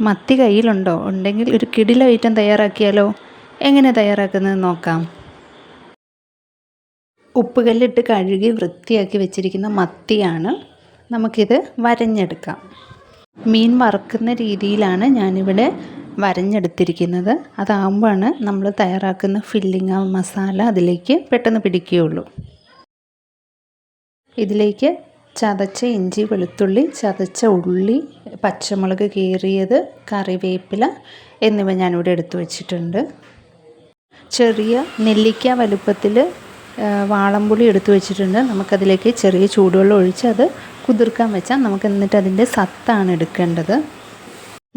മത്തി കയ്യിലുണ്ടോ? ഉണ്ടെങ്കിൽ ഒരു കിടില ഐറ്റം തയ്യാറാക്കിയാലോ? എങ്ങനെ തയ്യാറാക്കുന്നത് നോക്കാം. ഉപ്പുകല്ലിട്ട് കഴുകി വൃത്തിയാക്കി വെച്ചിരിക്കുന്ന മത്തിയാണ് നമുക്കിത് വരഞ്ഞെടുക്കാം. മീൻ വറുക്കുന്ന രീതിയിലാണ് ഞാനിവിടെ വരഞ്ഞെടുത്തിരിക്കുന്നത്. അതാകുമ്പോഴാണ് നമ്മൾ തയ്യാറാക്കുന്ന ഫില്ലിങ് മസാല അതിലേക്ക് പെട്ടെന്ന് പിടിക്കുകയുള്ളൂ. ഇതിലേക്ക് ചതച്ച ഇഞ്ചി വെളുത്തുള്ളി ചതച്ച ഉള്ളി പച്ചമുളക് കീറിയത് കറിവേപ്പില എന്നിവ ഞാനിവിടെ എടുത്തു വച്ചിട്ടുണ്ട്. ചെറിയ നെല്ലിക്ക വലുപ്പത്തിൽ വാളംപുളി എടുത്തു വെച്ചിട്ടുണ്ട്. നമുക്കതിലേക്ക് ചെറിയ ചൂടുവെള്ളം ഒഴിച്ച് അത് കുതിർക്കാൻ വെച്ചാൽ നമുക്ക് എന്നിട്ട് അതിന്റെ സത്താണ് എടുക്കേണ്ടത്.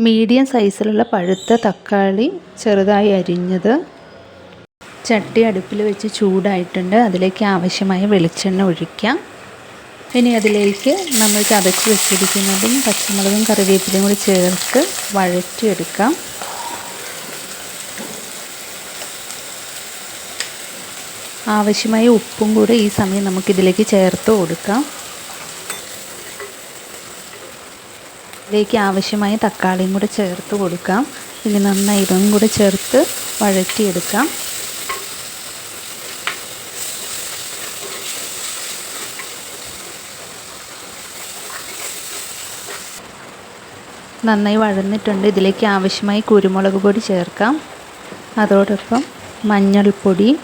മീഡിയം സൈസിലുള്ള പഴുത്ത തക്കാളി ചെറുതായി അരിഞ്ഞത്. ചട്ടി അടുപ്പിൽ വെച്ച് ചൂടായിട്ടുണ്ട്. അതിലേക്ക് ആവശ്യമായ വെളിച്ചെണ്ണ ഒഴിക്കാം. ഇനി അതിലേക്ക് നമ്മൾ ചതച്ച് വെച്ചിരിക്കുന്നതും പച്ചമുളകും കറിവേപ്പിലയും കൂടി ചേർത്ത് വഴറ്റിയെടുക്കാം. ആവശ്യമായ ഉപ്പും കൂടെ ഈ സമയം നമുക്കിതിലേക്ക് ചേർത്ത് കൊടുക്കാം. ഇതിലേക്ക് ആവശ്യമായ തക്കാളിയും കൂടെ ചേർത്ത് കൊടുക്കാം. ഇനി നന്നായി ഇതും കൂടെ ചേർത്ത് വഴറ്റിയെടുക്കാം. നന്നായി വഴന്നിട്ടുണ്ട്. ഇതിലേക്ക് ആവശ്യമായി കുരുമുളക് പൊടി ചേർക്കാം. അതോടൊപ്പം മഞ്ഞൾപ്പൊടി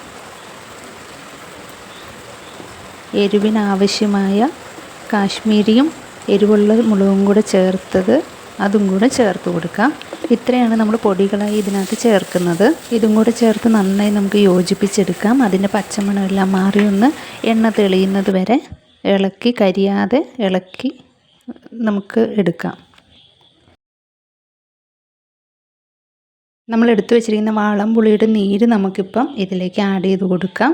എരിവിനാവശ്യമായ കാശ്മീരിയും എരിവുള്ള മുളകും കൂടെ ചേർത്തത് അതും കൂടെ ചേർത്ത് കൊടുക്കാം. ഇത്രയാണ് നമ്മൾ പൊടികളായി ഇതിനകത്ത് ചേർക്കുന്നത്. ഇതും കൂടെ ചേർത്ത് നന്നായി നമുക്ക് യോജിപ്പിച്ചെടുക്കാം. അതിന്റെ പച്ചമണമെല്ലാം മാറി ഒന്ന് എണ്ണ തെളിയുന്നത് വരെ ഇളക്കി കരിയാതെ ഇളക്കി നമുക്ക് എടുക്കാം. നമ്മൾ എടുത്തു വെച്ചിരിക്കുന്ന വാളം പുളിയുടെ നീര് നമുക്കിപ്പം ഇതിലേക്ക് ആഡ് ചെയ്ത് കൊടുക്കാം.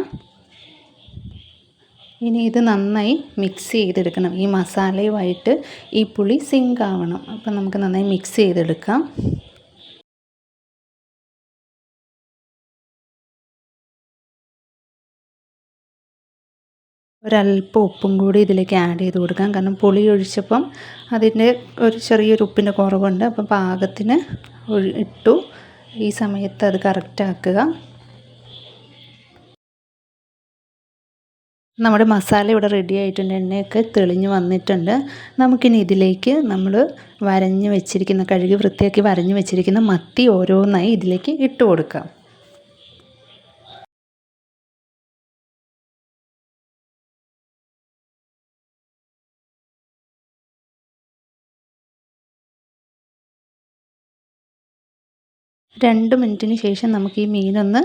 ഇനി ഇത് നന്നായി മിക്സ് ചെയ്തെടുക്കണം. ഈ മസാലയുമായിട്ട് ഈ പുളി സിങ്ക് ആവണം. അപ്പം നമുക്ക് നന്നായി മിക്സ് ചെയ്തെടുക്കാം. ഒരല്പം ഉപ്പും കൂടി ഇതിലേക്ക് ആഡ് ചെയ്ത് കൊടുക്കാം. കാരണം പുളി ഒഴിച്ചപ്പം അതിന്റെ ഒരു ചെറിയൊരു ഉപ്പിന്റെ കുറവുണ്ട്. അപ്പം പാകത്തിന് ഇട്ടു. ഈ സമയത്ത് അത് കറക്റ്റ് ആക്കുക. നമ്മുടെ മസാല ഇവിടെ റെഡി ആയിട്ടുണ്ട്. എണ്ണയൊക്കെ തെളിഞ്ഞു വന്നിട്ടുണ്ട്. നമുക്കിനി ഇതിലേക്ക് നമ്മൾ വരഞ്ഞ് വെച്ചിരിക്കുന്ന കഴുകി വൃത്തിയാക്കി വരഞ്ഞ് വെച്ചിരിക്കുന്ന മത്തി ഓരോന്നായി ഇതിലേക്ക് ഇട്ട് കൊടുക്കാം. രണ്ട് മിനിറ്റിന് ശേഷം നമുക്ക് ഈ മീനൊന്ന്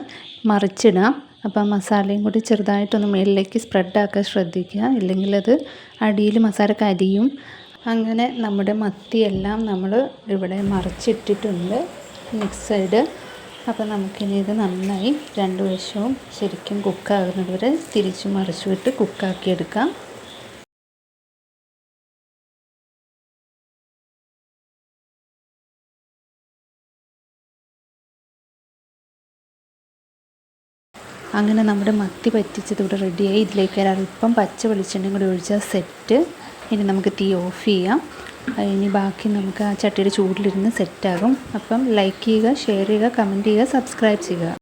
മറിച്ചിടാം. അപ്പം മസാലയും കൂടി ചെറുതായിട്ടൊന്ന് മുകളിലേക്ക് സ്പ്രെഡാക്കാൻ ശ്രദ്ധിക്കുക. ഇല്ലെങ്കിൽ അത് അടിയിൽ മസാല കരിയും. അങ്ങനെ നമ്മുടെ മത്തിയെല്ലാം നമ്മൾ ഇവിടെ മറിച്ചിട്ടിട്ടുണ്ട്. Mix side. അപ്പോൾ നമുക്കിനി ഇത് നന്നായി രണ്ട് വശവും ശരിക്കും കുക്കാകുന്നത് വരെ തിരിച്ചു മറിച്ചുവിട്ട് കുക്കാക്കിയെടുക്കാം. അങ്ങനെ നമ്മുടെ മത്തി പറ്റിച്ചത് ഇവിടെ റെഡിയായി ഇതിലേക്ക് അല്പം പച്ച വെളിച്ചെണ്ണയും കൂടി ഒഴിച്ചാൽ സെറ്റ് ഇനി നമുക്ക് തീ ഓഫ് ചെയ്യാം. ഇനി ബാക്കി നമുക്ക് ആ ചട്ടിയുടെ ചൂടിലിരുന്ന് സെറ്റാകും അപ്പം ലൈക്ക് ചെയ്യുക ഷെയർ ചെയ്യുക കമന്റ് ചെയ്യുക സബ്സ്ക്രൈബ് ചെയ്യുക.